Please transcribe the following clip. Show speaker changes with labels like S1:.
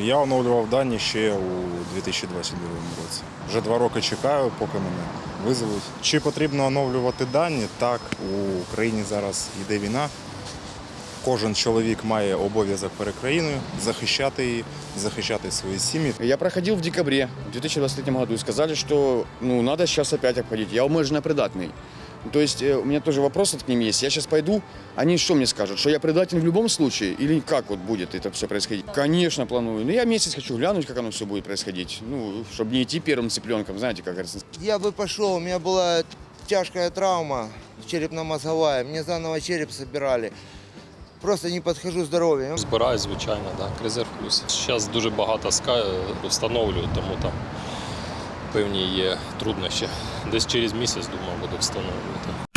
S1: Я оновлював дані ще у 2022 році. Вже два роки чекаю, поки мене визовуть. Чи потрібно оновлювати дані? Так, у Україні зараз йде війна. Кожен чоловік має обов'язок перед країною захищати її, захищати свої сім'ї.
S2: Я проходил в декабре в 2023 году и сказали, что ну, надо сейчас опять обходить. Я умыженно придатный. То есть э, у меня тоже вопрос к ним есть. Я сейчас пойду, они что мне скажут? Что я предатель в любом случае? Или как вот будет это все происходить? Конечно, планую. Но я месяц хочу глянуть, как оно все будет происходить. Ну, чтобы не идти первым цыпленком, знаете, как говорится.
S3: Я бы пошел, у меня была тяжкая травма черепно-мозговая, мне заново череп собирали. Просто не подхожу здоровьем.
S4: Збираю, звичайно, так, резерв плюс. Зараз дуже багато ска встановлюю, тому там певні є труднощі. Десь через місяць, думаю, буду встановлювати.